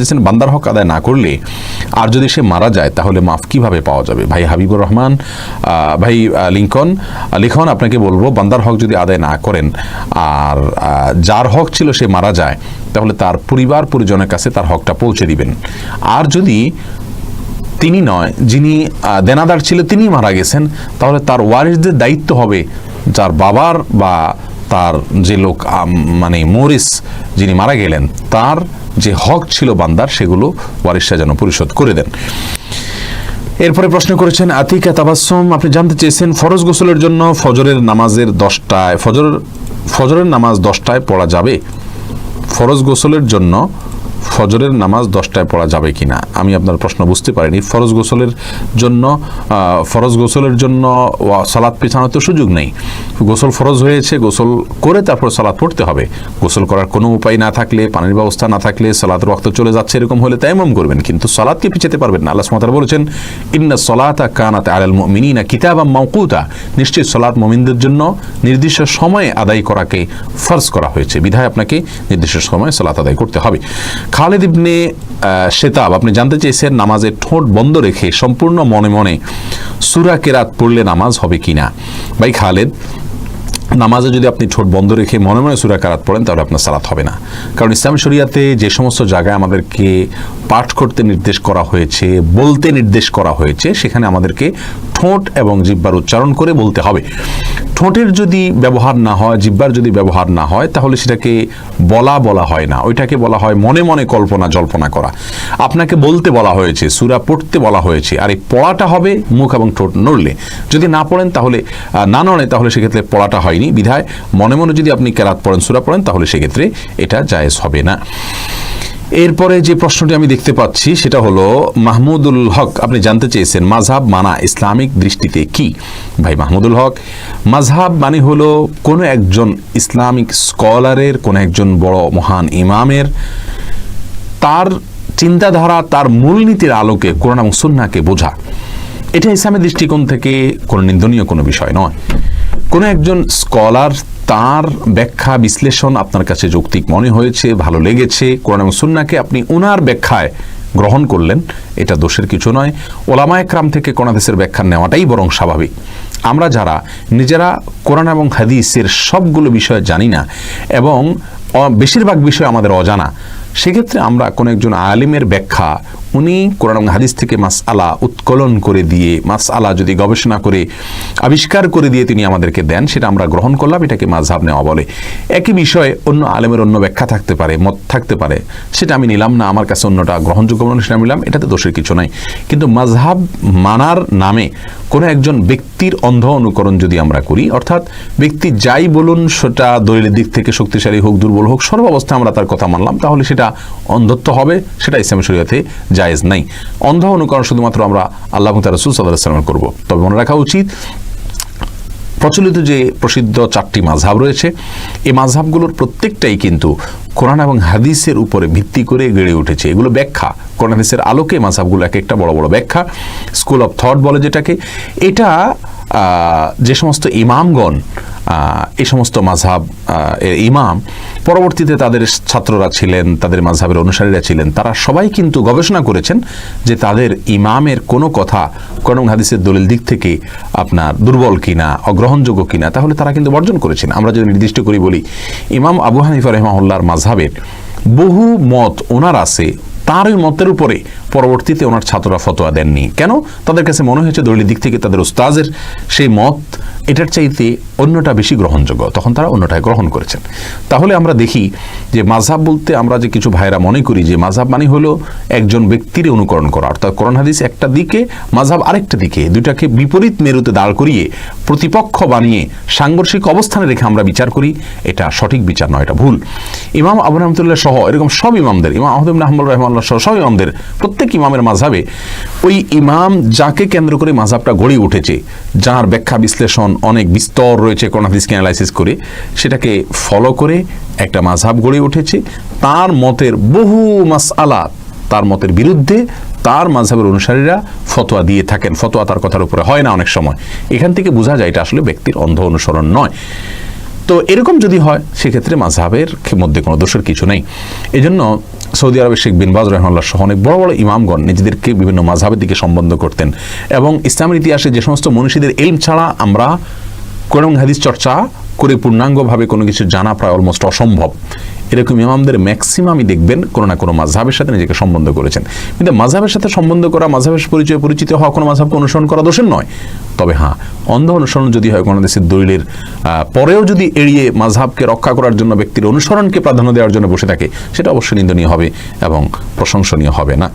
দিয়েছেন বান্দার হক আদায় না করলে আর যদি সে মারা যায়, তাহলে মাফ কীভাবে পাওয়া যাবে? ভাই হাবিবুর রহমান ভাই লিঙ্কন লিখন, আপনাকে বলব, বান্দার হক যদি আদায় না করেন আর যার হক ছিল সে মারা যায়, তাহলে তার পরিবার পরিজনের কাছে তার হকটা পৌঁছে দিবেন। আর যদি তিনি নয়, যিনি দেনাদার ছিল তিনি মারা গেছেন, তাহলে তার ওয়ারিসদের দায়িত্ব হবে, যার বাবার বা তার যে লোক মানে মরিস যিনি মারা গেলেন, তার যে হক ছিল বান্দার, সেগুলো ওয়ারিশা যেন পরিশোধ করে দেন। এরপরে প্রশ্ন করেছেন, আতিকা তাবাসম আপনি জানতে চেয়েছেন ফরজ গোসলের জন্য ফজরের নামাজের দশটায়, ফজর, ফজরের নামাজ দশটায় পড়া যাবে? ফরজ গোসলের জন্য ফজরের নামাজ দশটায় পড়া যাবে কিনা? আমি আপনার প্রশ্ন বুঝতে পারিনি। ফরজ গোসলের জন্য ফরজ গোসলের জন্য সালাত পেছানোর তো সুযোগ নেই। গোসল ফরজ হয়েছে, গোসল করে তারপর সালাত পড়তে হবে। গোসল করার কোনো উপায় না থাকলে, পানির ব্যবস্থা না থাকলে সালাত রক্ত চলে যাচ্ছে এরকম হলে তাইমম করবেন, কিন্তু সালাদকে পিছাতে পারবেন না। আল্লাহ সুমাতার বলেছেন, ইন্না সলাতা কানাত আলাল মুমিনিনা কিতাবা মাওকুতা। নিশ্চয়ই সলাত মমিনদের জন্য নির্দিষ্ট সময়ে আদায় করাকে ফরজ করা হয়েছে। বিধায় আপনাকে নির্দিষ্ট সময়ে সালাত আদায় করতে হবে। খালেদ ইবনে শেতাব, আপনি জানতে চেয়েছেন নামাজের ঠোঁট বন্ধ রেখে সম্পূর্ণ মনে মনে সুরা কেরাত পড়লে নামাজ হবে কিনা? ভাই খালেদ নামাজে যদি আপনি ঠোঁট বন্ধ রেখে মনে মনে সুরা কারাত পড়েন, তাহলে আপনার সালাত হবে না। কারণ ইসলাম শরিয়াতে যে সমস্ত জায়গায় আমাদেরকে পাঠ করতে নির্দেশ করা হয়েছে, বলতে নির্দেশ করা হয়েছে, সেখানে আমাদেরকে ঠোঁট এবং জিব্বার উচ্চারণ করে বলতে হবে। ঠোঁটের যদি ব্যবহার না হয়, জিব্বার যদি ব্যবহার না হয়, তাহলে সেটাকে বলা বলা হয় না। ওইটাকে বলা হয় মনে মনে কল্পনা জল্পনা করা। আপনাকে বলতে বলা হয়েছে, সুরা পড়তে বলা হয়েছে, আর এই পড়াটা হবে মুখ এবং ঠোঁট নড়লে। যদি না পড়েন তাহলে না নড়ে, তাহলে সেক্ষেত্রে পড়াটা হয়নি। বিধায় মনে মনে যদি আপনি কেরাত পড়েন, সুরা পড়েন, তাহলে সেক্ষেত্রে এটা জায়েজ হবে না। এরপরে যে প্রশ্নটি আমি দেখতে পাচ্ছি, সেটা হলো, মাহমুদুল হক, আপনি জানতে চেয়েছেন মাঝহাব মানা ইসলামিক দৃষ্টিতে কি? ভাই মাহমুদুল হক মাঝহাব মানে হলো কোনো একজন ইসলামিক স্কলারের, কোনো একজন বড় মহান ইমামের, তার চিন্তাধারা, তার মূলনীতির আলোকে, কোরআন এবং সুন্নাকে বোঝা। এটা ইসলামের দৃষ্টিকোণ থেকে কোনো নিন্দনীয় কোনো বিষয় নয়। কোনো একজন স্কলার তার ব্যাখ্যা, বিশ্লেষণ আপনার কাছে যৌক্তিক মনে হয়েছে, ভালো লেগেছে, কোরআন এবং সুন্নাকে আপনি ওনার ব্যাখ্যায় গ্রহণ করলেন, এটা দোষের কিছু নয়। ওলামা একরাম থেকে কোন হাদিসের ব্যাখ্যা নেওয়াটাই বরং স্বাভাবিক। আমরা যারা নিজেরা কোরআন এবং হাদিসের সবগুলো বিষয় জানি না এবং বেশিরভাগ বিষয় আমাদের অজানা, সেক্ষেত্রে আমরা কোনো একজন আলিমের ব্যাখ্যা উনি কোরআন হাদিস থেকে মাস আলা উৎকলন করে দিয়ে মাস আলা যদি গবেষণা করে, আবিষ্কার করে দিয়ে তিনি আমাদেরকে দেন, সেটা আমরা গ্রহণ করলাম, এটাকে মাঝহাব নেওয়া বলে। একই বিষয়ে অন্য আলেমের অন্য ব্যাখ্যা থাকতে পারে, মত থাকতে পারে। সেটা আমি নিলাম না, আমার কাছে অন্যটা গ্রহণযোগ্য মনে সেটা নিলাম, এটাতে দোষের কিছু নাই। কিন্তু মাঝহাব মানার নামে কোনো একজন ব্যক্তির অন্ধ অনুকরণ যদি আমরা করি, অর্থাৎ ব্যক্তি যাই বলুন, সেটা দলিলের দিক থেকে শক্তিশালী হোক, দুর্বল হোক, সর্বাবস্থায় আমরা তার কথা মানলাম, তাহলে সেটা অন্ধত্ব হবে, সেটা ইসলাম শরীয়তে জায়েজ নাই। অন্ধ অনুকরণ শুধুমাত্র আমরা আল্লাহ তার রসুল সাল্লাহ সাল্লামের করব। তবে মনে রাখা উচিত, প্রচলিত যে প্রসিদ্ধ চারটি মাঝহাব রয়েছে, এই মাঝহাবগুলোর প্রত্যেকটাই কিন্তু কোরআন এবং হাদিসের উপরে ভিত্তি করে গড়ে উঠেছে। এগুলো ব্যাখ্যা। কোরআন হাদিসের আলোকে মাঝহাবগুলো এক একটা বড় বড় ব্যাখ্যা। স্কুল অফ থট বলে যেটাকে। এটা যে সমস্ত ইমামগণ এই সমস্ত মাঝহাব ইমাম, পরবর্তীতে তাদের ছাত্ররা ছিলেন, তাদের মাঝহাবের অনুসারীরা ছিলেন, তারা সবাই কিন্তু গবেষণা করেছেন যে তাদের ইমামের কোনো কথা কোন হাদিসের দলিল দিক থেকে আপনার দুর্বল কিনা, অগ্রহণযোগ্য কিনা, তাহলে তারা কিন্তু বর্জন করেছেন। আমরা যদি নির্দিষ্ট করি বলি, ইমাম আবু হানিফা রহমাউল্লাহর মাঝহাবের বহু মত ওনার আছে তার ওই মতের উপরে পরবর্তীতে ওনার ছাত্ররা ফতোয়া দেননি। কেন? তাদের কাছে মনে হয়েছে দলীয় দিক থেকে তাদের উস্তাজের সেই মত, এটার চাইতে অন্যটা বেশি গ্রহণযোগ্য। তখন তারা অন্যটায় গ্রহণ করেছেন। তাহলে আমরা দেখি যে মাঝহাব বলতে আমরা যে কিছু ভাইরা মনে করি যে মাঝহাব মানে হলো একজন ব্যক্তির অনুকরণ করা। অর্থাৎ করোন হাদিস একটা দিকে মাঝহাব আরেকটা দিকে দুটাকে বিপরীত মেরুতে দাঁড় করিয়ে প্রতিপক্ষ বানিয়ে সাংঘর্ষিক অবস্থানে রেখে আমরা বিচার করি, এটা সঠিক বিচার নয়, এটা ভুল। ইমাম আবু রহমতুল্লাহ সহ এরকম সব ইমামদের, ইমাম আহমদ আহমদ রহমাল্লাহ সহ সব ইমামদের প্রত্যেক ইমামের মাঝাবে ওই ইমাম যাকে কেন্দ্র করে মাঝহাবটা গড়ে উঠেছে, যার ব্যাখ্যা বিশ্লেষণ অনেক বিস্তর রয়েছে কোন হাদিসকে অ্যানালাইসিস করে, সেটাকে ফলো করে একটা মাঝাব গড়ে উঠেছে। তার মতের বহু মাসআলা তার মতের বিরুদ্ধে তার মাঝহাবের অনুসারীরা ফতোয়া দিয়ে থাকেন। ফতোয়া তার কথার উপরে হয় না অনেক সময়। এখান থেকে বোঝা যায় এটা আসলে ব্যক্তির অন্ধ অনুসরণ নয়। তো এরকম যদি হয়, সেক্ষেত্রে মাঝহাবের মধ্যে কোনো দোষের কিছু নেই। এই জন্য সৌদি আরবের শেখ বিন বাজ সহ অনেক বড় বড় ইমামগণ নিজেদেরকে বিভিন্ন মাঝহাবের দিকে সম্বন্ধ করতেন এবং ইসলামের ইতিহাসে যে সমস্ত মনীষীদের এলম ছাড়া আমরা কোরআন হাদিস চর্চা করে পূর্ণাঙ্গভাবে কোনো কিছু জানা প্রায় অলমোস্ট অসম্ভব। এরকম ইমামদের ম্যাক্সিমামই দেখবেন কোনো না কোনো মাঝহাবের সাথে নিজেকে সম্বন্ধ করেছেন। কিন্তু মাঝহাবের সাথে সম্বন্ধ করা মাঝহাবের পরিচয় পরিচিত হওয়া কোনো মাঝহাবকে অনুসরণ করা দোষের নয়। তবে হ্যাঁ অন্ধ অনুসরণ যদি হয় কোনো দেশের দলিলের পরেও যদি এড়িয়ে মাঝহাবকে রক্ষা করার জন্য ব্যক্তির অনুসরণকে প্রাধান্য দেওয়ার জন্য বসে থাকে, সেটা অবশ্যই নিন্দনীয় হবে এবং প্রশংসনীয় হবে না।